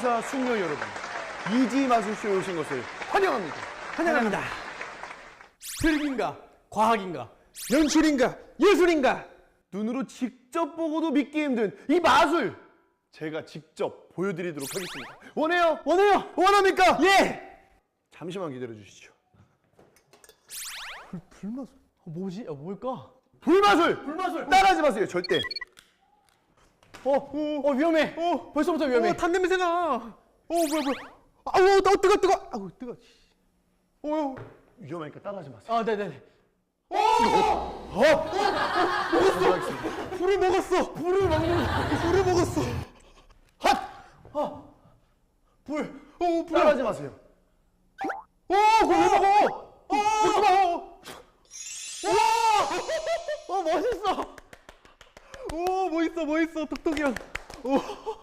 신사 숙녀 여러분, 이지 마술쇼에 오신 것을 환영합니다. 환영합니다. 필기인가? 과학인가? 연출인가? 예술인가? 눈으로 직접 보고도 믿기 힘든 이 마술! 제가 직접 보여드리도록 하겠습니다. 원해요? 원해요! 원합니까? 예! 잠시만 기다려 주시죠. 불마술. 어, 뭐지? 어, 뭘까? 불마술! 불마술! 따라하지 마세요, 절대. 어, 어, 위험해. 어, 벌써부터 위험해. 탄 냄새 나. 어, 뭐야, 뭐야. 아우, 어, 뜨거, 뜨거. 아우, 뜨거. 어, 위험하니까 따라하지 마세요. 아, 네 네네. 어? 먹었어. 불을 먹었어! 불을 먹는, 불을 먹었어! 핫! 불! 어, 따라하지 마세요. 어, 그걸 왜 먹어! 어, 먹지 마! 와! 어, 멋있어! 오, 뭐 있어, 뭐 있어, 톡톡이 형.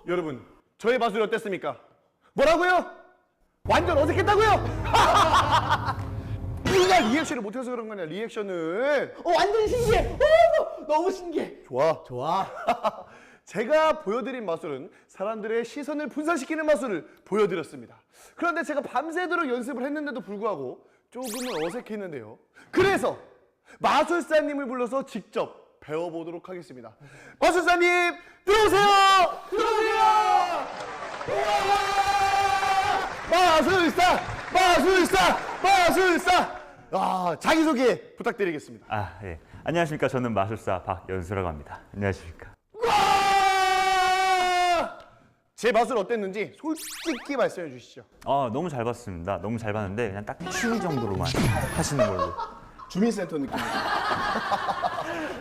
여러분, 저의 마술이 어땠습니까? 뭐라고요? 완전 어색했다고요? 우리가 리액션을 못해서 그런 거냐, 리액션을. 어, 완전 신기해! 어, 너무 신기해! 좋아. 좋아. 제가 보여드린 마술은 사람들의 시선을 분산시키는 마술을 보여드렸습니다. 그런데 제가 밤새도록 연습을 했는데도 불구하고 조금은 어색했는데요. 그래서 마술사님을 불러서 직접 배워보도록 하겠습니다. 마술사님, 들어오세요! 들어오세요! 마술사! 마술사! 마술사! 아, 자기 소개 부탁드리겠습니다. 아, 예. 안녕하십니까. 저는 마술사 박연수라고 합니다. 안녕하십니까. 와! 제 마술 어땠는지 솔직히 말씀해 주시죠. 아, 너무 잘 봤습니다. 너무 잘 봤는데 그냥 딱 추위 정도로만 하시는 걸로. 주민센터 느낌.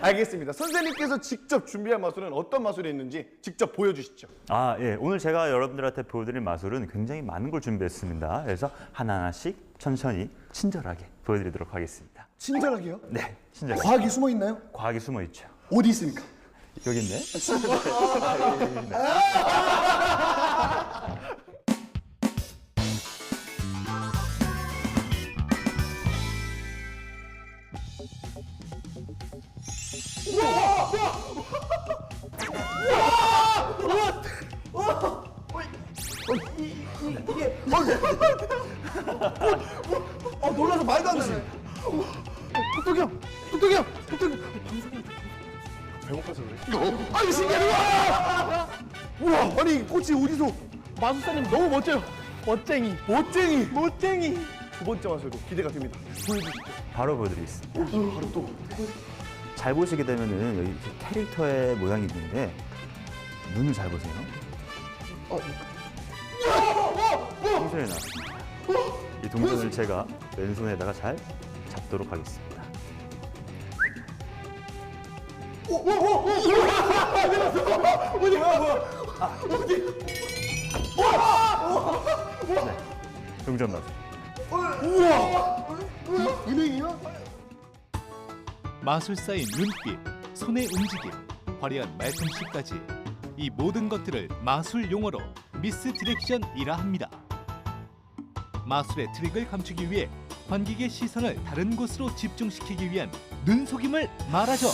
알겠습니다. 선생님께서 직접 준비한 마술은 어떤 마술이 있는지 직접 보여주시죠. 아, 예. 오늘 제가 여러분들한테 보여드릴 마술은 굉장히 많은 걸 준비했습니다. 그래서 하나하나씩 천천히 친절하게 보여드리도록 하겠습니다. 친절하게요. 네, 친절하게. 과학이 숨어 있나요? 과학이 숨어 있죠. 어디 있습니까? 여기 있네. 아 놀라서 말도 안 되네. 뚝뚝이 형, 뚝뚝이 형, 뚝뚝이 형. 배고파서 그래? 아니 신기해. 우와! 우와, 아니 이 꽃이 어디서? 마술사님 너무 멋져요. 멋쟁이. 멋쟁이. 멋쟁이. 두 번째 마술도 기대가 됩니다. 보여주시죠. 바로 보여드리겠습니다. 바로 또. 잘 보시게 되면은 여기 캐릭터의 모양이 있는데 눈을 잘 보세요. 풍선이 나왔습니다. 이 동전을 제가 왼손에다가 잘 잡도록 하겠습니다. 네, 동전 나왔습니다. 은행이요? 마술사의 눈빛, 손의 움직임, 화려한 말솜씨까지 이 모든 것들을 마술 용어로 미스 디렉션이라 합니다. 마술의 트릭을 감추기 위해 관객의 시선을 다른 곳으로 집중시키기 위한 눈속임을 말하죠.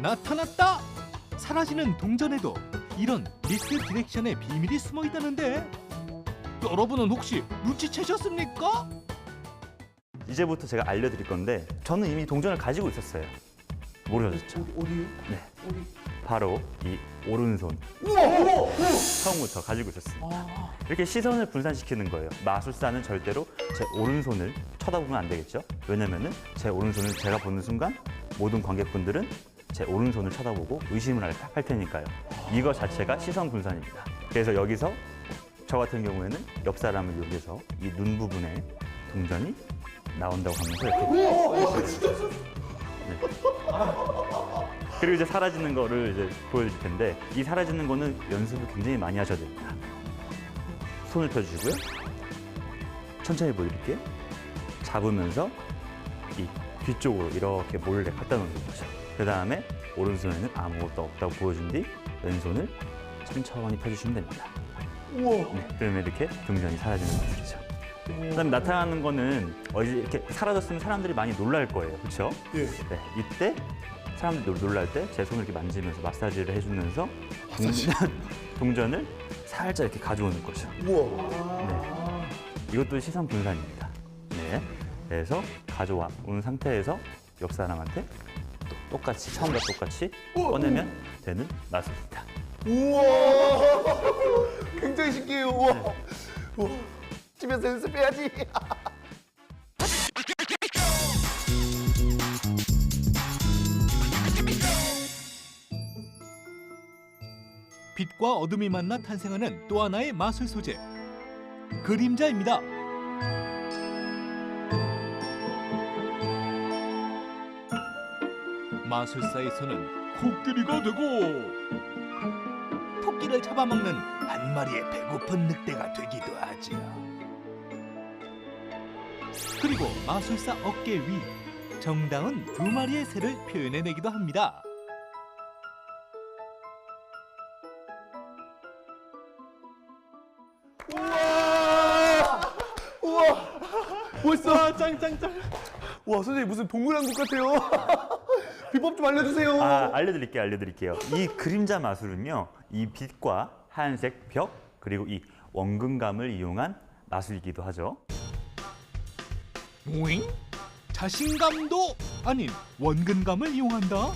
나타났다! 사라지는 동전에도 이런 미스 디렉션의 비밀이 숨어 있다는데 여러분은 혹시 눈치채셨습니까? 이제부터 제가 알려드릴 건데 저는 이미 동전을 가지고 있었어요. 모르셨죠? 어디요? 네. 바로 이 오른손. 처음부터 가지고 있었습니다. 이렇게 시선을 분산시키는 거예요. 마술사는 절대로 제 오른손을 쳐다보면 안 되겠죠. 왜냐면은 제 오른손을 제가 보는 순간 모든 관객분들은 제 오른손을 쳐다보고 의심을 할, 할 테니까요. 이거 자체가 시선 분산입니다. 그래서 여기서 저 같은 경우에는 옆 사람을 이용해서 이 눈 부분에 동전이 나온다고 하면서 이렇게 네. 그리고 이제 사라지는 거를 이제 보여줄 텐데 이 사라지는 거는 연습을 굉장히 많이 하셔야 됩니다. 손을 펴주시고요. 천천히 보여드릴게요. 잡으면서 이 뒤쪽으로 이렇게 몰래 갖다 놓는 거죠. 그 다음에 오른손에는 아무것도 없다고 보여준 뒤 왼손을 천천히 펴주시면 됩니다. 네, 그러면 이렇게 동전이 사라지는 거죠. 그다음에 나타나는 거는 어디 이렇게 사라졌으면 사람들이 많이 놀랄 거예요, 그렇죠? 예. 네, 이때 사람들이 놀- 놀랄 때 제 손을 이렇게 만지면서 마사지를 해주면서 동전, 동전을 살짝 이렇게 가져오는 거죠. 우와. 네. 이것도 시선 분산입니다. 네. 그래서 가져와 온 상태에서 옆 사람한테 또 똑같이 처음과 똑같이 꺼내면 되는 마술입니다. 우와. 굉장히 신기해요. 우와. 우와. 집에서 연습해야지. 빛과 어둠이 만나 탄생하는 또 하나의 마술 소재 그림자입니다. 마술사의 손은 코끼리가 되고 토끼를 잡아먹는 한 마리의 배고픈 늑대가 되기도 그리고 마술사 어깨 위 정다운 두 마리의 새를 표현해내기도 합니다. 우와. 우와. 멋있어. 와 짱짱짱. 와 선생님 무슨 동물왕국 같아요. 비법 좀 알려주세요. 아, 알려드릴게요, 알려드릴게요. 이 그림자 마술은요, 이 빛과 하얀색 벽 그리고 이 원근감을 이용한 마술이기도 하죠. 오잉? 자신감도 아닌 원근감을 이용한다?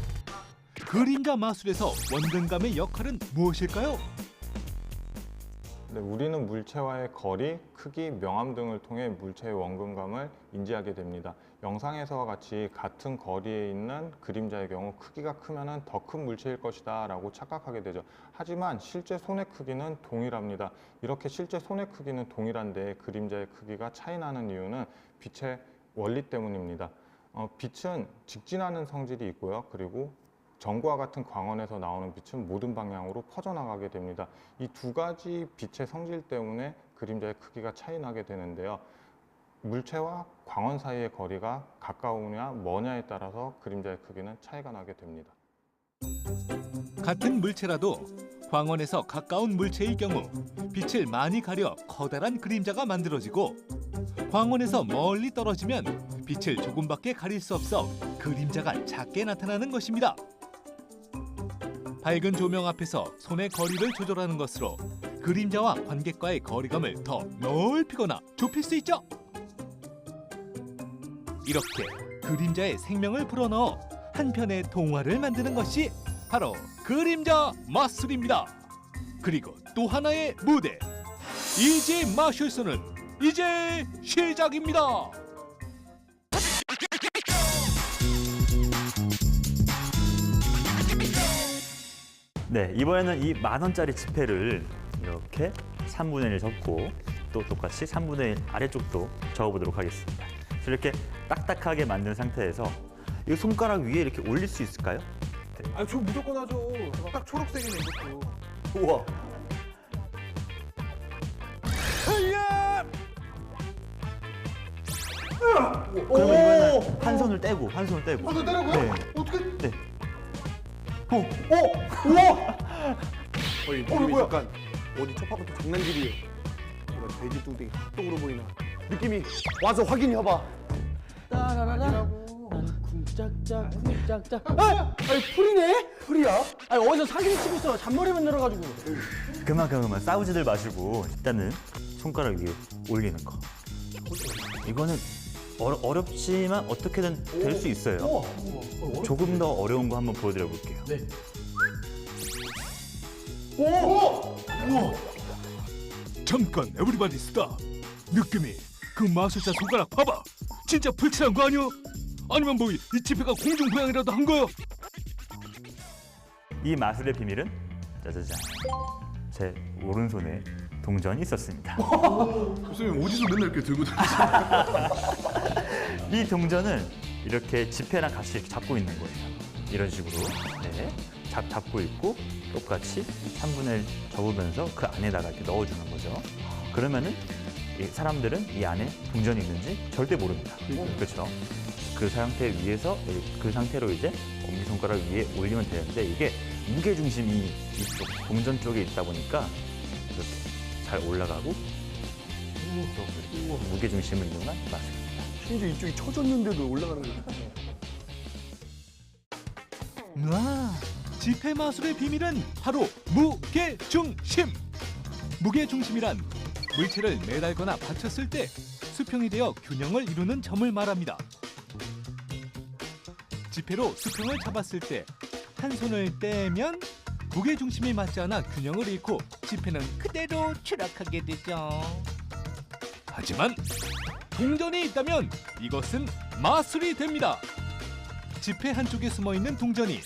그림자 마술에서 원근감의 역할은 무엇일까요? 네, 우리는 물체와의 거리, 크기, 명암 등을 통해 물체의 원근감을 인지하게 됩니다. 영상에서와 같이 같은 거리에 있는 그림자의 경우 크기가 크면 더 큰 물체일 것이다 라고 착각하게 되죠. 하지만 실제 손의 크기는 동일합니다. 이렇게 실제 손의 크기는 동일한데 그림자의 크기가 차이 나는 이유는 빛의 원리 때문입니다. 어, 빛은 직진하는 성질이 있고요. 그리고 전구와 같은 광원에서 나오는 빛은 모든 방향으로 퍼져나가게 됩니다. 이 두 가지 빛의 성질 때문에 그림자의 크기가 차이 나게 되는데요. 물체와 광원 사이의 거리가 가까우냐 머냐에 따라서 그림자의 크기는 차이가 나게 됩니다. 같은 물체라도 광원에서 가까운 물체의 경우 빛을 많이 가려 커다란 그림자가 만들어지고 광원에서 멀리 떨어지면 빛을 조금밖에 가릴 수 없어 그림자가 작게 나타나는 것입니다. 밝은 조명 앞에서 손의 거리를 조절하는 것으로 그림자와 관객과의 거리감을 더 넓히거나 좁힐 수 있죠. 이렇게 그림자의 생명을 불어넣어 한 편의 동화를 만드는 것이 바로 그림자 마술입니다. 그리고 또 하나의 무대 이제 마술쇼는 이제 시작입니다. 네, 이번에는 이 만 원짜리 지폐를 이렇게 3분의 1 접고 또 똑같이 3분의 1 아래쪽도 접어보도록 하겠습니다. 이렇게 딱딱하게 만든 상태에서 이 손가락 위에 이렇게 올릴 수 있을까요? 아 저 무조건 하죠. 딱 초록색이네 이것도. 우와. 그러면 이번에는 한 손을 떼고 한 손을 떼고. 손을 떼라고요? 네. 어떻게? 네. 오, 오, 우와. 어이 어, 느낌이 뭐야? 약간 어디 초파부터 장난질이에요. 제가 돼지 뚱땡이 뚱으로 보이나. 느낌이 와서 확인해봐. 쿵짝짝 쿵짝짝 아! 아니 풀이네? 풀이야? 아니 어디서 사기를 치고 있어 잔머리 만들어가지고 그만 그만 그만 싸우지들 마시고 일단은 손가락 위에 올리는 거. 이거는 어려, 어렵지만 어떻게든 될 수 있어요. 우와. 조금 더 어려운 거 한번 보여드려 볼게요. 네 오, 오, 우와. 잠깐 에브리바디 스탑 느낌이 그 마술사 손가락 봐봐 진짜 불칠한 거 아니야? 아니면 뭐 이 지폐가 공중 부양이라도 한 거야? 이 마술의 비밀은 짜자잔 제 오른손에 동전이 있었습니다. 선생님 어디서 맨날 이렇게 들고 다니세요? 이 동전은 이렇게 지폐랑 같이 이렇게 잡고 있는 거예요. 이런 식으로 네, 잡, 잡고 있고 똑같이 3분의 1 접으면서 그 안에다가 이렇게 넣어주는 거죠. 그러면은 이 사람들은 이 안에 동전이 있는지 절대 모릅니다. 그렇죠? 그 상태 위에서 그 상태로 이제 엄지손가락 위에 올리면 되는데 이게 무게 중심이 이쪽 동전 쪽에 있다 보니까 이렇게 잘 올라가고 또 무게 중심을 이용한 마술입니다. 심지어 이쪽이 쳐졌는데도 올라가는 거야. 와 지폐 마술의 비밀은 바로 무게중심. 무게중심이란 물체를 매달거나 받쳤을 때 수평이 되어 균형을 이루는 점을 말합니다. 지폐로 수평을 잡았을 때 한 손을 떼면 무게 중심이 맞지 않아 균형을 잃고 지폐는 그대로 추락하게 되죠. 하지만 동전이 있다면 이것은 마술이 됩니다. 지폐 한쪽에 숨어 있는 동전이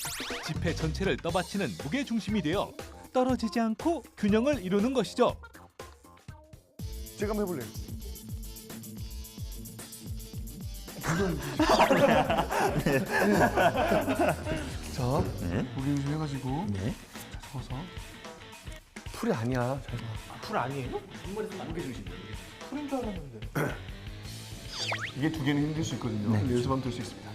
지폐 전체를 떠받치는 무게 중심이 되어 떨어지지 않고 균형을 이루는 것이죠. 제가 한번 해볼래요. 자, 네. 무게 좀 해가지고 네. 서서 풀이 아니야. 잘 봐. 풀 아니에요? 풀인 줄 알았는데. 이게 두 개는 힘들 수 있거든요. 근데 연습하면 될 수 있습니다.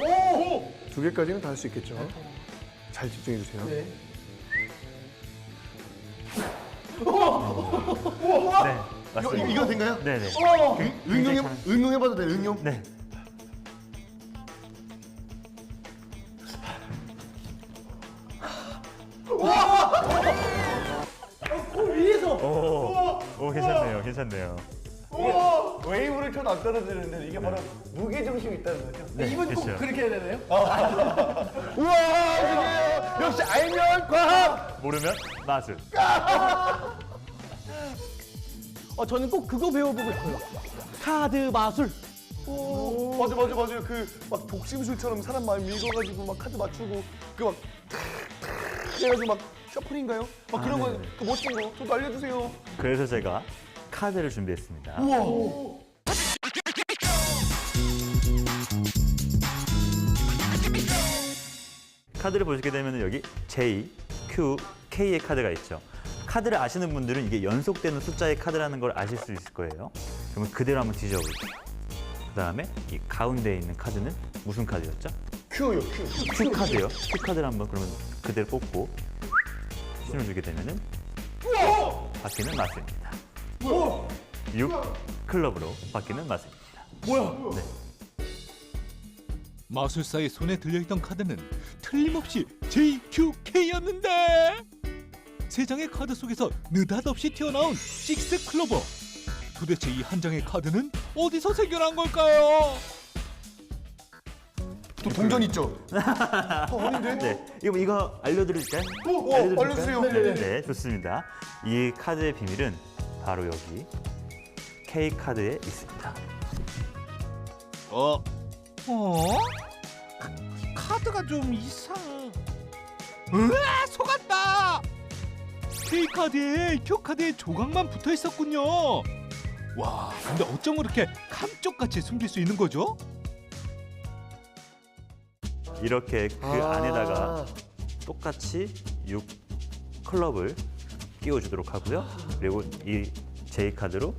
오! 두 개까지는 다 할 수 있겠죠. 잘 집중해 주세요. 네. 네. 이거, 맞습니다. 이거 된가요? 네네. 응용해 잘- 응용해봐도 돼요. 응용. 네. 위에서. 오, 오 괜찮네요. 괜찮네요. 웨이브를 쳐도 안 떨어지는데 이게 바로 무게 중심이 있다는 거죠. 네, 이분 꼭 그렇죠. 그렇게 해야 되나요? 우와! 역시 알면 과학! 모르면 마술. 어, 저는 꼭 그거 배워보고 싶어요. 카드 마술. 오, 맞아 맞아 맞아 그막 독심술처럼 사람 막 밀어가지고 막 카드 맞추고 그막 해가지고 막 셔플인가요? 막 그런 거그 멋진 거 저도 알려주세요. 그래서 제가 카드를 준비했습니다. 우와. 카드를 보시게 되면 여기 J, Q, K의 카드가 있죠. 카드를 아시는 분들은 이게 연속되는 숫자의 카드라는 걸 아실 수 있을 거예요. 그러면 그대로 한번 뒤져볼게요. 그 다음에 이 가운데에 있는 카드는 무슨 카드였죠? 큐요 큐. Q 카드요. Q 카드를 한번 그러면 그대로 뽑고 신을 주게 되면은 바뀌는 마술입니다. 6 클럽으로 바뀌는 마술입니다. 마술사의 손에 들려있던 카드는 틀림없이 JQK였는데 세 장의 카드 속에서 느닷없이 튀어나온 식스 클로버 도대체 이 한 장의 카드는 어디서 생겨난 걸까요? 또 동전 있죠? 어, 어린데? 네, 이거 이거 알려드릴까요? 어, 어, 알려주세요. 네, 네, 좋습니다. 이 카드의 비밀은 바로 여기 K 카드에 있습니다. 어? 어? 카드가 좀 이상. 으아 속았다. K 카드에 Q 카드에 조각만 붙어 있었군요. 와, 근데 어쩜 그렇게 감쪽같이 숨길 수 있는 거죠? 이렇게 그 아. 안에다가 똑같이 6 클럽을 끼워주도록 하고요. 그리고 이 J 카드로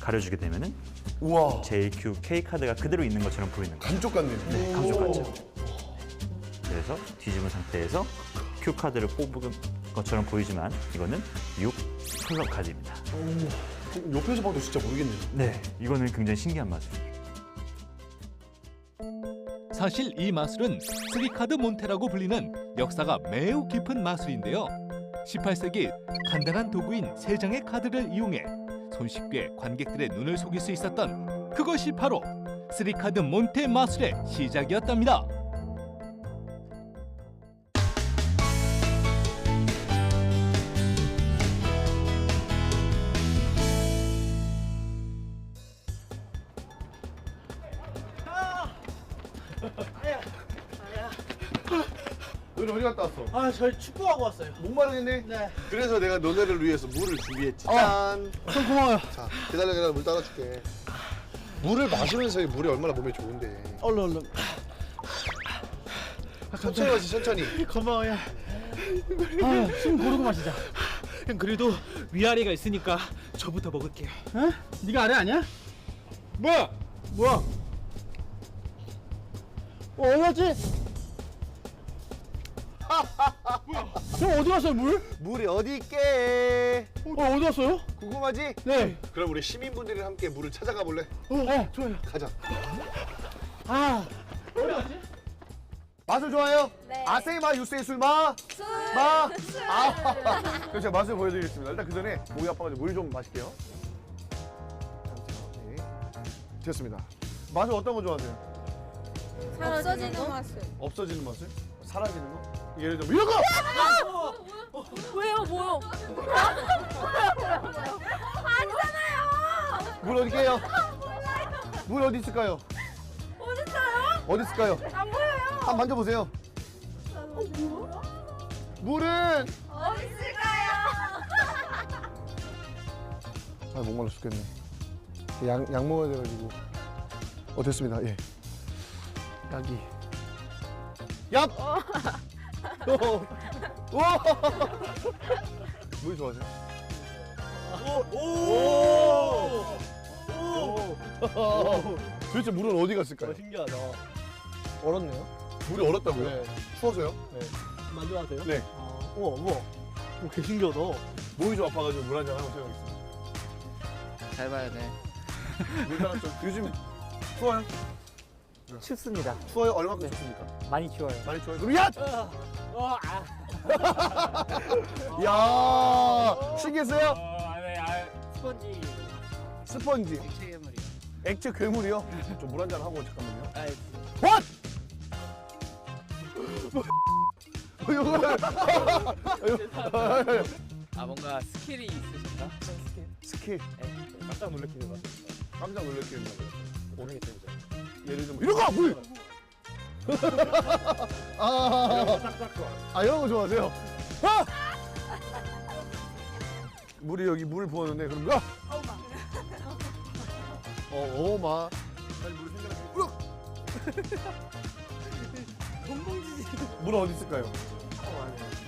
가려주게 되면은 우와. J, Q, K 카드가 그대로 있는 것처럼 보이는 거예요. 감쪽 같네요. 네, 감쪽 같죠. 그래서 뒤집은 상태에서 Q 카드를 뽑은 것처럼 보이지만 이거는 6 클럽 카드입니다. 옆에서 봐도 진짜 모르겠네요. 네, 이거는 굉장히 신기한 마술. 사실 이 마술은 쓰리카드 몬테라고 불리는 역사가 매우 깊은 마술인데요. 18세기 간단한 도구인 세 장의 카드를 이용해 손쉽게 관객들의 눈을 속일 수 있었던 그것이 바로 쓰리카드 몬테 마술의 시작이었답니다. 어디 갔다 왔어? 아, 저희 축구하고 왔어요. 목마르겠네? 네. 그래서 내가 너네를 위해서 물을 준비했지. 짠. 좀 고마워요. 자, 기다려, 기다려. 물 따라줄게. 물을 마시면서 이 물이 얼마나 몸에 좋은데. 얼른 얼른. 천천히 마시, 천천히. 고마워요. 아, 숨 고르고 마시자. 형 그래도 위아래가 있으니까 저부터 먹을게요. 어? 네가 아래 아니야? 뭐야? 뭐야? 어, 갔지? 형 어디 갔어요 물? 물이 어디 있게? 어 어디 갔어요? 궁금하지? 네. 그럼 우리 시민분들이 함께 물을 찾아가 볼래? 어, 네, 좋아요. 가자. 아 어디 갔지? 맛을 좋아해요? 네. 아세이 마 유세이 술마 술. 마. 아. 그럼 제가 맛을 보여드리겠습니다. 일단 그 전에 모기 아빠가 물 좀 마실게요. 네. 됐습니다. 맛을 어떤 거 좋아하세요? 없어지는 맛을. 없어지는 맛을? 사라지는 거? 예를 들면 이런 거! 왜요, 뭐요? 아니잖아요. 물 어디 게요? 물 어디 있을까요? 어딨어요? 어디 있을까요? 안 보여요. 한번 만져보세요. 물은 어딨을까요? 아 목말라 죽겠네. 약, 약 먹어야 돼가지고. 어 됐습니다. 예. 약이. 약. 오. 오. 물 좋아하세요? 오. 오. 오. 도대체 물은 어디 갔을까요? 신기하다. 얼었네요. 물이 얼었다고요? 추워서요? 만져하세요? 네. 아, 우와, 우와. 오, 개 신기하다. 목이 좀 아파가지고 물 한 잔 하고 생각했습니다. 잘 봐야 돼. 물 따랐죠. 요즘 추워요? 춥습니다. 추워요? 얼마큼 춥습니까? 많이 추워요. 많이 추워요. 그럼 야! 어, 아. 야 신기했어요? 아, 네, 아, 스펀지 스펀지 액체 괴물이. 액체 괴물이요? 좀물한잔 하고 잠깐만요. 아, What? 이거를 아 뭔가 스킬이 있으신가? 스킬 깜짝 놀래키는 것 같아요. 깜짝 놀랄게요. 모르겠어요. 예를 들면 이런 거 물. 아, 아 이런 거 좋아하세요? 아! 물이 여기 물 부었는데 그럼 가. 어, 오마. 빨리 물 생각해. 우럭. 물 어디 있을까요?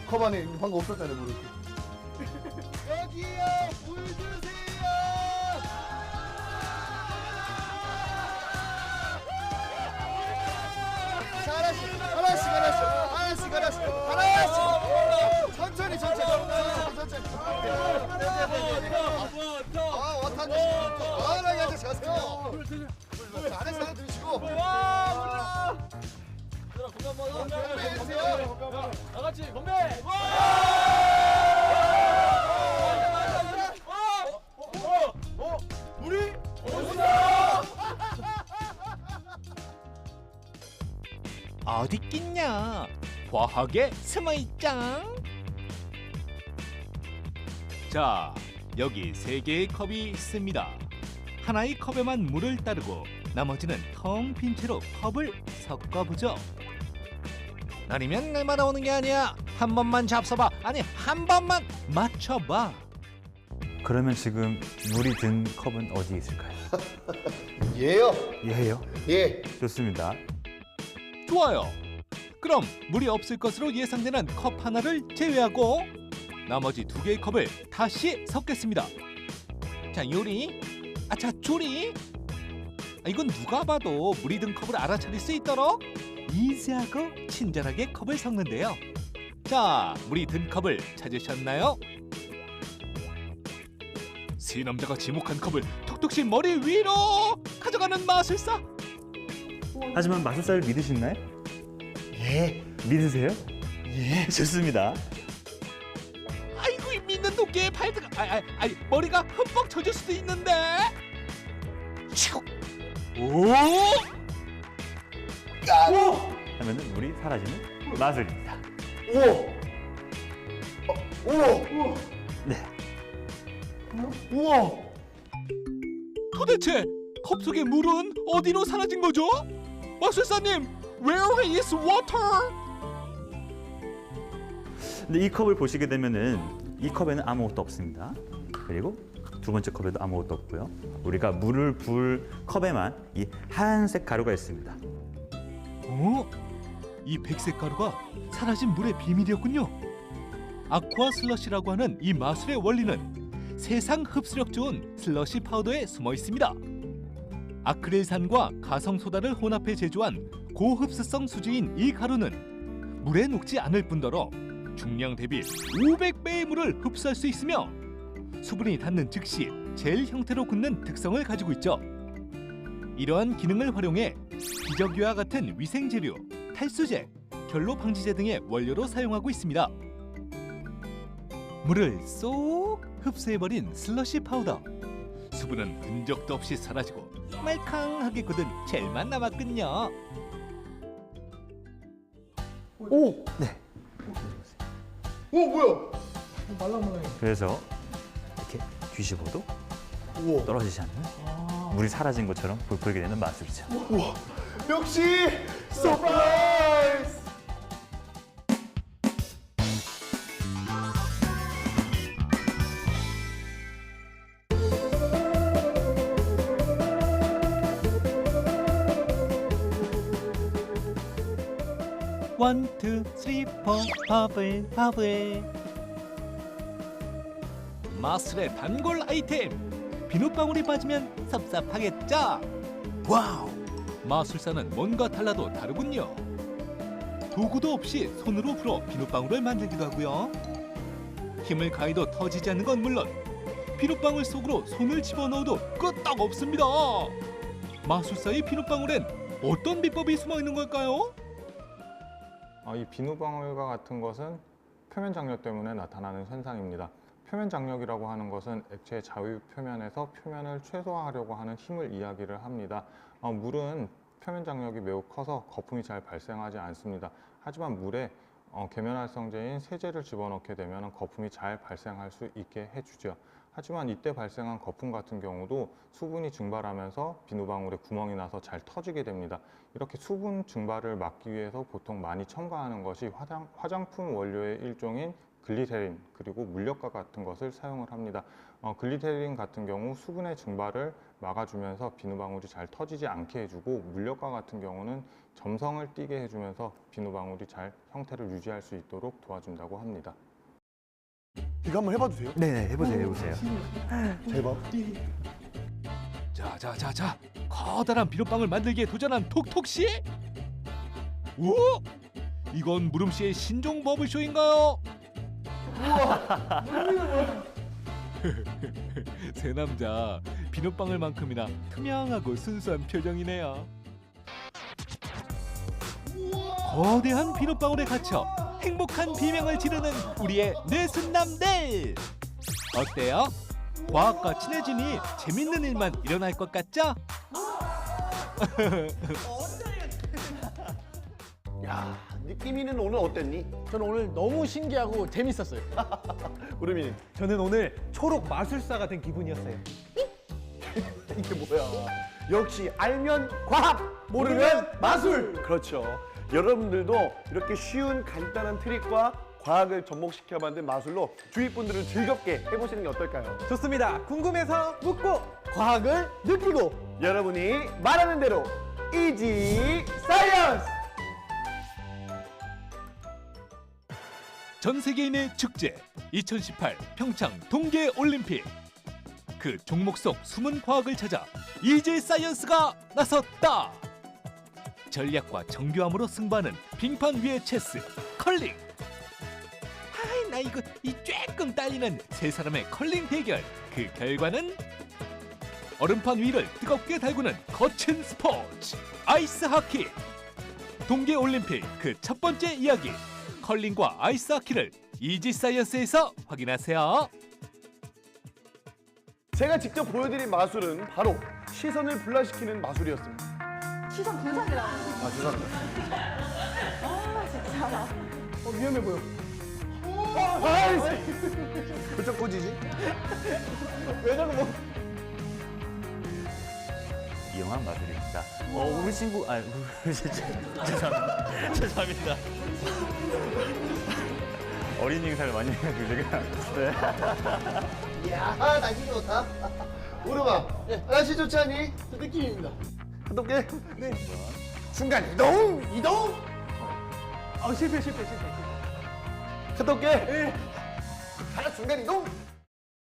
컵 안에 방금 없었잖아요 물. 여기요 물주 안에서 하나 드시고 건배 해주세요 다 같이 건배! 물이 어디 있겠냐? 과하게 스마이짱. 자, 여기 세 개의 컵이 있습니다. 하나의 컵에만 물을 따르고 나머지는 텅 빈 채로 컵을 섞어보죠. 아니면 내만 나오는 게 아니야. 한 번만 잡숴봐. 아니 한 번만 맞춰봐. 그러면 지금 물이 든 컵은 어디 있을까요? 예요 예요. 예 좋습니다. 좋아요. 그럼 물이 없을 것으로 예상되는 컵 하나를 제외하고 나머지 두 개의 컵을 다시 섞겠습니다. 자, 요리. 아차, 조리. 아, 이건 누가 봐도 물이 든 컵을 알아차릴 수 있도록 이지하고 친절하게 컵을 섞는데요. 자, 물이 든 컵을 찾으셨나요? 세 남자가 지목한 컵을 톡톡히 머리 위로 가져가는 마술사. 하지만 마술사를 믿으시나요? 예. 믿으세요? 예. 좋습니다. 아이고 이 믿는 도끼에 발드가 아, 아, 아니 머리가 흠뻑 젖을 수도 있는데 치고 오 하면은 물이 사라지는 마술입니다. 우와 어, 우와 네. 우와 도대체 컵 속의 물은 어디로 사라진 거죠? 마술사님 where is water? 근데 이 컵을 보시게 되면은 이 컵에는 아무것도 없습니다. 그리고 두 번째 컵에도 아무것도 없고요. 우리가 물을 부을 컵에만 이 하얀색 가루가 있습니다. 어? 이 백색 가루가 사라진 물의 비밀이었군요. 아쿠아 슬러시라고 하는 이 마술의 원리는 세상 흡수력 좋은 슬러시 파우더에 숨어 있습니다. 아크릴산과 가성 소다를 혼합해 제조한 고흡수성 수지인 이 가루는 물에 녹지 않을 뿐더러 중량 대비 500배의 물을 흡수할 수 있으며 수분이 닿는 즉시 젤 형태로 굳는 특성을 가지고 있죠. 이러한 기능을 활용해 기저귀와 같은 위생 재료, 탈수제, 결로 방지제 등의 원료로 사용하고 있습니다. 물을 쏙 흡수해버린 슬러시 파우더. 수분은 흔적도 없이 사라지고 말캉하게 굳은 젤만 남았군요. 오! 오 뭐야? 그래서 이렇게 뒤집어도 우와. 떨어지지 않는 물이 사라진 것처럼 보- 보이게 되는 마술이죠. 역시 서프라이즈. 원, 투, 쓰리, 포, 버블, 버블. 마술의 단골 아이템. 비눗방울이 빠지면 섭섭하겠죠? 와우! 마술사는 뭔가 달라도 다르군요. 도구도 없이 손으로 풀어 비눗방울을 만들기도 하고요. 힘을 가해도 터지지 않는 건 물론 비눗방울 속으로 손을 집어넣어도 끄떡 없습니다. 마술사의 비눗방울엔 어떤 비법이 숨어 있는 걸까요? 어, 이 비누방울과 같은 것은 표면 장력 때문에 나타나는 현상입니다. 표면 장력이라고 하는 것은 액체의 자유 표면에서 표면을 최소화하려고 하는 힘을 이야기를 합니다. 어, 물은 표면 장력이 매우 커서 거품이 잘 발생하지 않습니다. 하지만 물에 어, 계면활성제인 세제를 집어넣게 되면 거품이 잘 발생할 수 있게 해주죠. 하지만 이때 발생한 거품 같은 경우도 수분이 증발하면서 비누방울에 구멍이 나서 잘 터지게 됩니다. 이렇게 수분 증발을 막기 위해서 보통 많이 첨가하는 것이 화장, 화장품 원료의 일종인 글리세린 그리고 물엿과 같은 것을 사용을 합니다. 어, 글리세린 같은 경우 수분의 증발을 막아주면서 비누방울이 잘 터지지 않게 해주고 물엿과 같은 경우는 점성을 띠게 해주면서 비누방울이 잘 형태를 유지할 수 있도록 도와준다고 합니다. 이거 한번 해봐도 돼요? 네네 해보세요 해보세요. 대박. 자자자자 커다란 비눗방울 만들기에 도전한 톡톡 씨? 오! 이건 무름 씨의 신종 버블쇼인가요? 세 남자 비눗방울만큼이나 투명하고 순수한 표정이네요. 거대한 비눗방울에 갇혀 행복한 비명을 지르는 우리의 내순남들. 어때요? 과학과 친해지니 재밌는 일만 일어날 것 같죠? 야 느낌이는 오늘 어땠니? 저는 오늘 너무 신기하고 재밌었어요. 우르민 저는 오늘 초록 마술사가 된 기분이었어요. 이게 뭐야? 역시 알면 과학, 모르면 마술. 그렇죠. 여러분들도 이렇게 쉬운 간단한 트릭과 과학을 접목시켜 만든 마술로 주위 분들을 즐겁게 해보시는 게 어떨까요? 좋습니다. 궁금해서 묻고 과학을 느끼고 여러분이 말하는 대로 이지 사이언스. 전 세계인의 축제 2018 평창 동계 올림픽 그 종목 속 숨은 과학을 찾아 이제 사이언스가 나섰다. 전략과 정교함으로 승부하는 빙판 위의 체스 컬링. 아이 나 이거 이 쬐끔 딸리는 세 사람의 컬링 대결 그 결과는 얼음판 위를 뜨겁게 달구는 거친 스포츠 아이스 하키. 동계 올림픽 그 첫 번째 이야기 컬링과 아이스 하키를 이지 사이언스에서 확인하세요. 제가 직접 보여드린 마술은 바로 시선을 분란시키는 마술이었습니다. 시선 분산이라고. 아 죄송합니다. 아 진짜. 어, 위험해 보여. 아이씨. 그쪽 꽂이지? 왜냐면 뭐 이용한 마술입니다. 어, 우리 친구, 아, 우리 죄송합니다. 죄송합니다. 어린 행사를 많이 해가지고 제가. 네. 야 날씨 좋다. 우르마 날씨 좋지 않니? 그 느낌입니다. 어떻게? 네. 순간 이동 이동. 아 실패 실패 실패. 어떻게? 네. 하나 순간 이동.